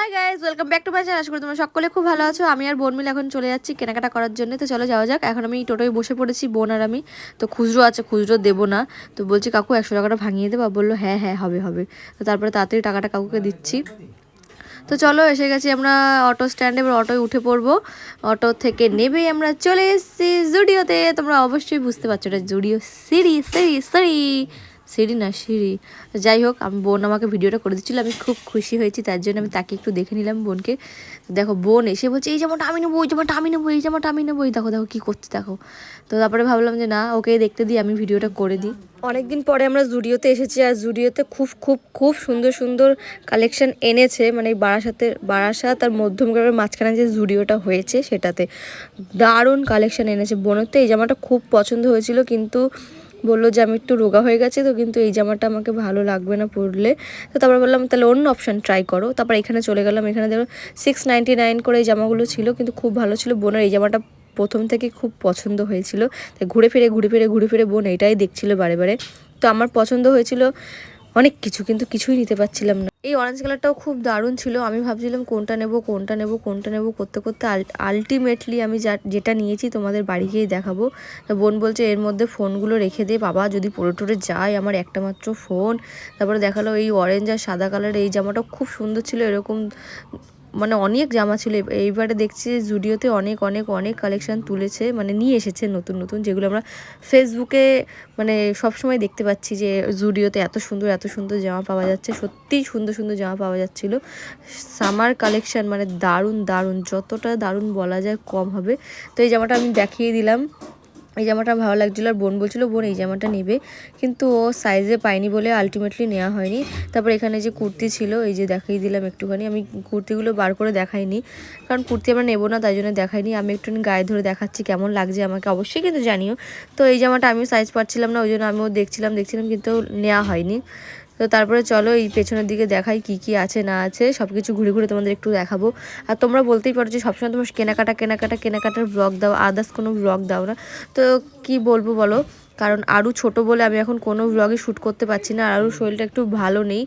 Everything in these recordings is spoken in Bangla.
Hi guys welcome back to my channel আশা করি তোমরা সকলে খুব ভালো আছো। আমি আর বোন মিলে এখন চলে যাচ্ছি কেনাকাটা করার জন্য। তো চলো যাওয়া যাক। এখন আমি টোটোয় বসে পড়েছি, বোন আর আমি। তো খুচরো আছে, খুচরো দেবো না। তো বলছি, কাকু, একশো টাকাটা ভাঙিয়ে দেবো বলল হ্যাঁ হ্যাঁ হবে হবে। তো তারপরে তাড়াতাড়ি টাকাটা কাকুকে দিচ্ছি। তো চলো, এসে গেছি আমরা অটো স্ট্যান্ডে। এবার অটোয় উঠে পড়ব। অটো থেকে নেবেই আমরা চলে এসেছি জুডিওতে। তোমরা অবশ্যই বুঝতে পারছ এটা জুডিও সিঁড়ি সিঁড়ি সিঁড়ি সিঁড়ি না, সিঁড়ি। যাই হোক, আমি বোন আমাকে ভিডিওটা করে দিচ্ছিল, আমি খুব খুশি হয়েছি, তার জন্য আমি তাকে একটু দেখে নিলাম বোনকে। দেখো, বোন এসে বলছে, এই জামাটা আমি নেব ওই জামাটা আমি নেব, এই জামাটা আমি নেব। এই দেখো দেখো কী করছে, দেখো। তো তারপরে ভাবলাম যে না, ওকে দেখতে দিই, আমি ভিডিওটা করে দিই। অনেকদিন পরে আমরা জুডিওতে এসেছি, আর জুডিওতে খুব খুব খুব সুন্দর সুন্দর কালেকশন এনেছে মানে বারাসাতের বারাসাত আর মধ্যমগ্রামের মাঝখানে যে জুডিওটা হয়েছে সেটাতে। দারুণ কালেকশন এনেছে। বোনের তো এই জামাটা খুব পছন্দ হয়েছিল, কিন্তু বলল যে আমি একটু রোগা হয়ে গেছে তো, কিন্তু এই জামাটা আমাকে ভালো লাগবে না পরলে। তো তারপর বললাম, তাহলে অন্য অপশান ট্রাই করো। তারপর এখানে চলে গেলাম, এখানে ধরো সিক্স নাইন করে এই জামাগুলো ছিল, কিন্তু খুব ভালো ছিল বোনের। এই জামাটা প্রথম থেকে খুব পছন্দ হয়েছিল। তাই ঘুরে ফিরে ঘুরে ফিরে ঘুরে ফিরে বোন এটাই দেখছিল বারে বারে। তো আমার পছন্দ হয়েছিল অনেক কিছু, কিন্তু কিছুই নিতে পারছিলাম না। এই অরেঞ্জ কালারটাও খুব দারুণ ছিল। আমি ভাবছিলাম কোনটা নেব কোনটা নেব কোনটা নেব করতে করতে আলটিমেটলি আমি যা যেটা নিয়েছি তোমাদের বাড়ি গিয়েই দেখাবো। বোন বলছে, এর মধ্যে ফোনগুলো রেখে দে বাবা, যদি পড়ে টোরে যায় আমার একটা মাত্র ফোন তারপরে দেখাল এই অরেঞ্জ আর সাদা কালার এই জামাটাও খুব সুন্দর ছিল, এরকম মানে অনেক জামা ছিল। এইবারে দেখছি জুডিওতে অনেক অনেক অনেক কালেকশান তুলেছে মানে নিয়ে এসেছে নতুন নতুন, যেগুলো আমরা ফেসবুকে মানে সবসময় দেখতে পাচ্ছি যে জুডিওতে এত সুন্দর এত সুন্দর জামা পাওয়া যাচ্ছে। সত্যিই সুন্দর সুন্দর জামা পাওয়া যাচ্ছিল। সামার কালেকশান মানে দারুণ দারুণ, যতটা দারুণ বলা যায় কম হবে। তো এই জামাটা আমি দেখিয়ে দিলাম। এই জামাটা ভালো লাগছিল আর বোন বলছিল, বোন, এই জামাটা নেবে। কিন্তু ও সাইজে পাইনি বলে আলটিমেটলি নেওয়া হয়নি। তারপর এখানে যে কুর্তি ছিল, এই যে দেখিয়ে দিলাম একটুখানি। আমি কুর্তিগুলো বার করে দেখাইনি, কারণ কুর্তি আমরা নেব না, তাই জন্য দেখাইনি। আমি একটু গায়ে ধরে দেখাচ্ছি, কেমন লাগছে আমাকে অবশ্যই কিন্তু জানিও। তো এই জামাটা আমিও সাইজ পাচ্ছিলাম না, ওই জন্য আমিও দেখছিলাম দেখছিলাম কিন্তু নেওয়া হয়নি। তো তারপরে চলো এই পেছনের দিকে দেখাই কি কি আছে, না আছে সব কিছু ঘুরে ঘুরে তোমাদের একটু দেখাবো। আর তোমরা বলতেই পারো যে সবসময় তোমার কেনাকাটা কেনাকাটা, কেনাকাটার ব্লগ দাও আদার্স কোনো ব্লগ দাও না। তো কি বলব বলো? কারণ আরও ছোট বলে আমি এখন কোনো ব্লগে শ্যুট করতে পারছি না, আর আরও শরীরটা একটু ভালো নেই।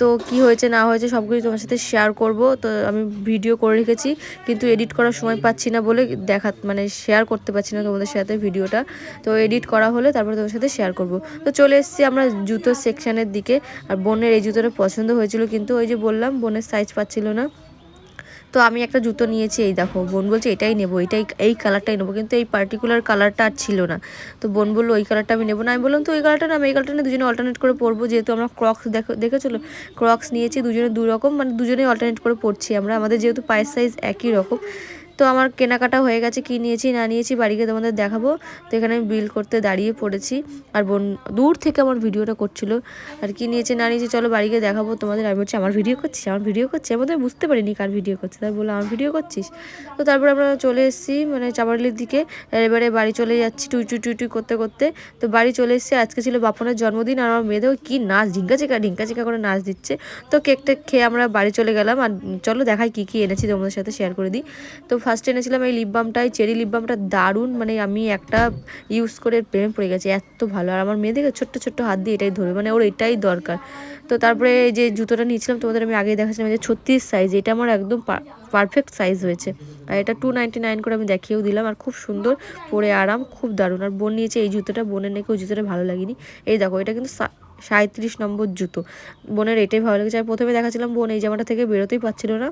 তো কি হয়েছে না হয়েছে সব কিছু তোমার সাথে শেয়ার করব। তো আমি ভিডিও করে রেখেছি, কিন্তু এডিট করার সময় পাচ্ছি না বলে দেখা মানে শেয়ার করতে পারছি না তোমাদের সাথে ভিডিওটা তো এডিট করা হলে তারপরে তোমার সাথে শেয়ার করব। তো চলে এসেছি আমরা জুতো সেকশানের দিকে, আর বোনের এই জুতোটা পছন্দ হয়েছিল, কিন্তু ওই যে বললাম বোনের সাইজ পাচ্ছিল না। তো আমি একটা জুতো নিয়েছি, এই দেখো, বোন বলছে এটাই নেব, এটাই, এই কালারটাই নেব, কিন্তু এই পার্টিকুলার কালারটা আর ছিল না। তো বোন বলল, ওই কালারটা আমি নেব না। আমি বললাম, তো ওই কালারটা না, আমি এই কালারটা না, দুজনে অল্টারনেট করে পরবো, যেহেতু আমরা ক্রক্স দেখো দেখেছিলো ক্রক্স নিয়েছি, দুজনে দু রকম মানে দুজনেই অল্টারনেট করে পরছি আমরা। আমাদের যেহেতু পায়ের সাইজ একই রকম তো আমার কেনাকাটা হয়ে গেছে, কি নিয়েছি না নিয়েছি বাড়িকে তোমাদের দেখাবো। তো এখানে আমি বিল করতে দাঁড়িয়ে পড়েছি। আর বোন দূর থেকে আমার ভিডিওটা করছিল। আর কি নিয়েছে না নিয়েছে চলো বাড়িকে দেখাবো তোমাদের। আমি বলছি আমার ভিডিও করছিস আমার ভিডিও করছি। আমি বোধহয় বুঝতে পারিনি কার ভিডিও করছে। তাই বলল আমার ভিডিও করছিস? তো তারপরে আমরা চলে এসেছি মানে চাপাড়লির দিকে। এবারে বাড়ি চলে যাচ্ছি টুই টুই টুই টুই করতে করতে। তো বাড়ি চলে এসেছি। আজকে ছিল বাপনের জন্মদিন আর আমার মেয়েদেরও কি নাচ, ঢিঙ্কা চিকা ঢিঙ্কা চিকা করে নাচ দিচ্ছে। তো কেকটা খেয়ে আমরা বাড়ি চলে গেলাম। আর চলো দেখাই কী কী এনেছি তোমাদের সাথে শেয়ার করে দিই। তো ফার্স্ট এনেছিলাম এই লিপ বামটাই চেরি লিপ বামটা দারুণ মানে আমি একটা ইউজ করে প্রেমে পড়ে গেছি, এত ভালো। আর আমার মেয়েদেরকে ছোট্ট ছোট্ট হাত দিয়ে এটাই ধরবে মানে ওর এটাই দরকার। তো তারপরে যে জুতোটা নিয়েছিলাম, তোমাদের আমি আগেই দেখাচ্ছিলাম যে ছত্রিশ সাইজ এটা আমার একদম পারফেক্ট সাইজ হয়েছে। আর এটা টু নাইন করে আমি দেখিয়েও দিলাম, আর খুব সুন্দর, পরে আরাম, খুব দারুণ। আর বোন নিয়েছে এই জুতোটা, বোনের নাকি ওই জুতোটা ভালো লাগেনি। এই দেখো, এটা কিন্তু সাঁত্রিশ নম্বর জুতো। বোনের এটাই ভালো লেগেছে। আর প্রথমে দেখাচ্ছিলাম বোন এই জামাটা থেকে বেরোতেই পারছিল না।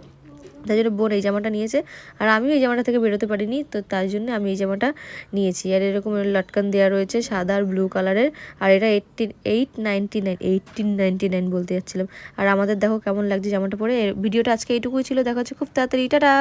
তাই জন্য বোন এই জামাটা নিয়েছে। আর আমি এই জামাটা থেকে বেরোতে পারিনি, তো তাই জন্য আমি এই জামাটা নিয়েছি। আর এরকম লটকান দেওয়া রয়েছে সাদা আর ব্লু কালারের আর এটা eighteen eight ninety nine eighteen ninety nine বলতে যাচ্ছিলাম। আর আমাদের দেখো কেমন লাগছে জামাটা পরে। ভিডিওটা আজকে এইটুকুই ছিল, দেখা হচ্ছে খুব তাড়াতাড়ি। টাটা!